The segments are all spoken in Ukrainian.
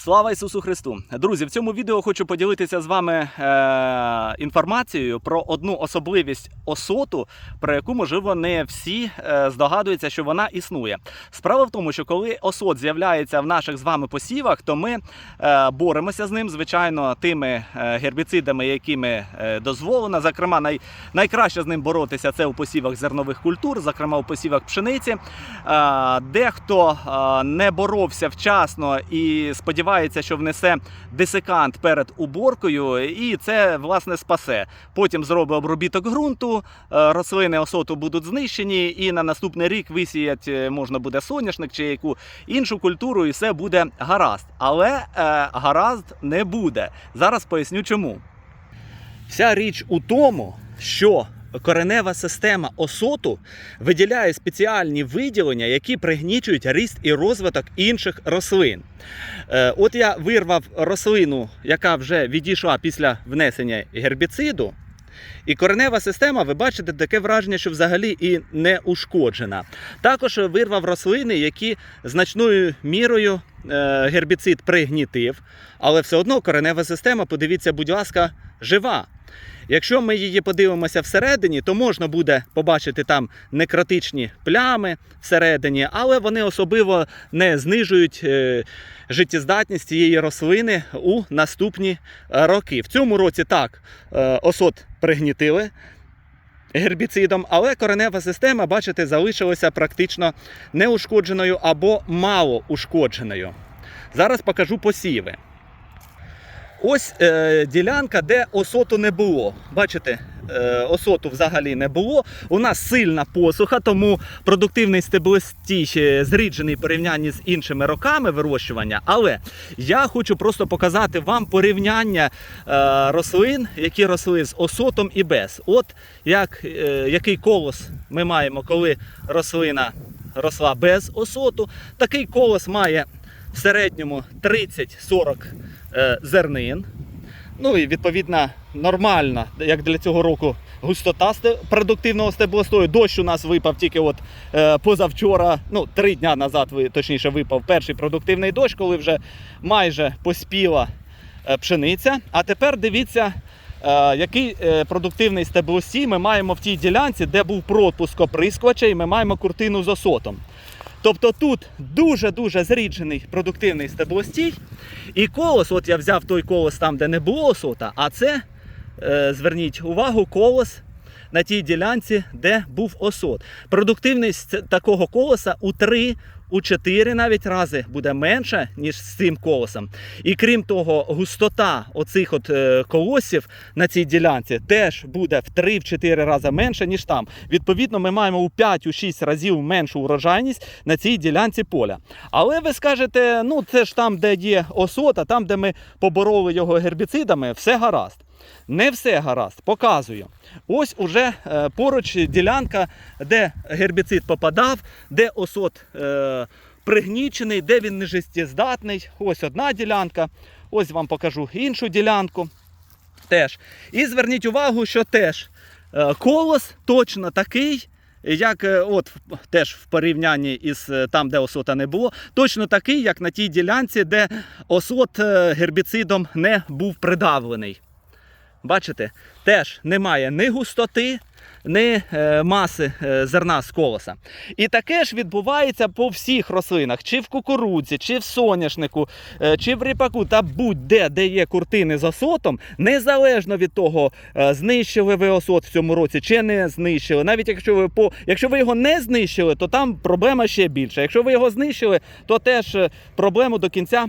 Слава Ісусу Христу! Друзі, в цьому відео хочу поділитися з вами е, інформацією про одну особливість осоту, про яку, можливо, не всі е, здогадуються, що вона існує. Справа в тому, що коли осот з'являється в наших з вами посівах, то ми е, боремося з ним, звичайно, тими е, гербіцидами, якими е, дозволено. Зокрема, най, найкраще з ним боротися це у посівах зернових культур, зокрема у посівах пшениці. Е, дехто е, не боровся вчасно і сподівається, що внесе десикант перед уборкою, і це власне спасе. Потім зробить обробіток ґрунту, е, рослини осоту будуть знищені, і на наступний рік висіять е, можна буде соняшник чи яку іншу культуру, і все буде гаразд. Але е, гаразд не буде. Зараз поясню чому. Вся річ у тому, що коренева система осоту виділяє спеціальні виділення, які пригнічують ріст і розвиток інших рослин. Е, От я вирвав рослину, яка вже відійшла після внесення гербіциду. І коренева система, ви бачите, таке враження, що взагалі і не ушкоджена. Також вирвав рослини, які значною мірою е, гербіцид пригнітив, але все одно коренева система, подивіться, будь ласка, жива. Якщо ми її подивимося всередині, то можна буде побачити там некротичні плями всередині, але вони особливо не знижують е, життєздатність цієї рослини у наступні е, роки. В цьому році так е, осот пригнітили гербіцидом, але коренева система, бачите, залишилася практично неушкодженою або мало ушкодженою. Зараз покажу посіви. Ось е, ділянка, де осоту не було. Бачите, е, осоту взагалі не було. У нас сильна посуха, тому продуктивний стеблостій зріджений в порівнянні з іншими роками вирощування. Але я хочу просто показати вам порівняння е, рослин, які росли з осотом і без. От як, е, який колос ми маємо, коли рослина росла без осоту. Такий колос має в середньому 30-40 е, зернин. Ну і відповідно нормальна, як для цього року, густота продуктивного стеблостою. Дощ у нас випав тільки от е, позавчора, ну три дня назад, точніше, випав перший продуктивний дощ, коли вже майже поспіла е, пшениця. А тепер дивіться. е, Який е, продуктивний стеблостій ми маємо в тій ділянці, де був пропуск оприскувача, і ми маємо куртину з осотом. Тобто тут дуже-дуже зріджений продуктивний стеблостій. І колос, от я взяв той колос там, де не було осота, а це, е, зверніть увагу, колос на тій ділянці, де був осот. Продуктивність такого колоса у 3, у 4 навіть рази буде менша, ніж з цим колосом. І крім того, густота оцих от е, колосів на цій ділянці теж буде в 3-4 рази менша, ніж там. Відповідно, ми маємо у 5-6 разів меншу урожайність на цій ділянці поля. Але ви скажете, ну це ж там, де є осота, там, де ми побороли його гербіцидами, все гаразд. Не все гаразд, показую. Ось уже е, поруч ділянка, де гербіцид попадав, де осот е, пригнічений, де він не життєздатний. Ось одна ділянка. Ось вам покажу іншу ділянку. Теж. І зверніть увагу, що теж е, колос точно такий. Як от теж в порівнянні із там, де осота не було, точно такий, як на тій ділянці, де осот гербіцидом не був придавлений. Бачите, теж немає ні густоти, ні е, маси е, зерна з колоса. І таке ж відбувається по всіх рослинах, чи в кукурудзі, чи в соняшнику, е, чи в ріпаку, та будь-де, де є куртини з осотом, незалежно від того, знищили ви осот в цьому році, чи не знищили. Навіть якщо ви по якщо ви його не знищили, то там проблема ще більша. Якщо ви його знищили, то теж проблему до кінця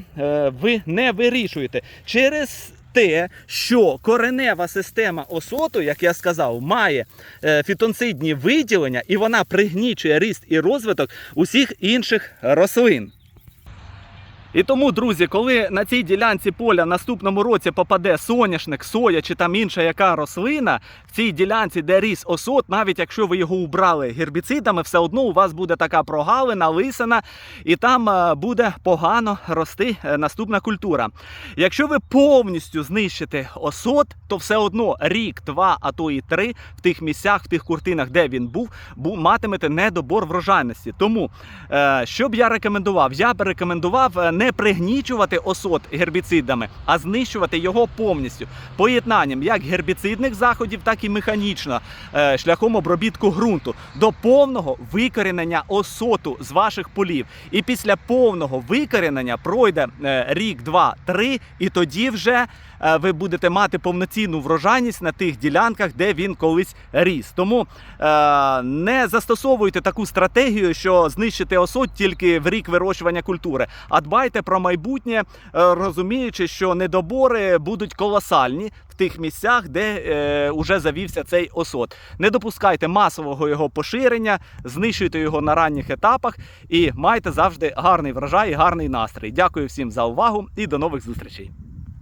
ви не вирішуєте. Через те, що коренева система осоту, як я сказав, має е, фітонцидні виділення і вона пригнічує ріст і розвиток усіх інших рослин. І тому, друзі, коли на цій ділянці поля наступному році попаде соняшник, соя чи там інша яка рослина, в цій ділянці, де ріс осот, навіть якщо ви його убрали гербіцидами, все одно у вас буде така прогалина, лисина, і там е, буде погано рости е, наступна культура. Якщо ви повністю знищите осот, то все одно рік, два, а то і три в тих місцях, в тих куртинах, де він був, матимете недобор врожайності. Тому, е, що б я рекомендував? Я б рекомендував не пригнічувати осот гербіцидами, а знищувати його повністю поєднанням як гербіцидних заходів, так і механічно е, шляхом обробітку ґрунту до повного викорінення осоту з ваших полів. І після повного викорінення пройде е, рік, два, три, і тоді вже ви будете мати повноцінну врожайність на тих ділянках, де він колись ріс. Тому е, не застосовуйте таку стратегію, що знищити осот тільки в рік вирощування культури, а дбайте про майбутнє, е, розуміючи, що недобори будуть колосальні тих місцях, де е, уже завівся цей осот. Не допускайте масового його поширення, знищуйте його на ранніх етапах і майте завжди гарний врожай і гарний настрій. Дякую всім за увагу і до нових зустрічей.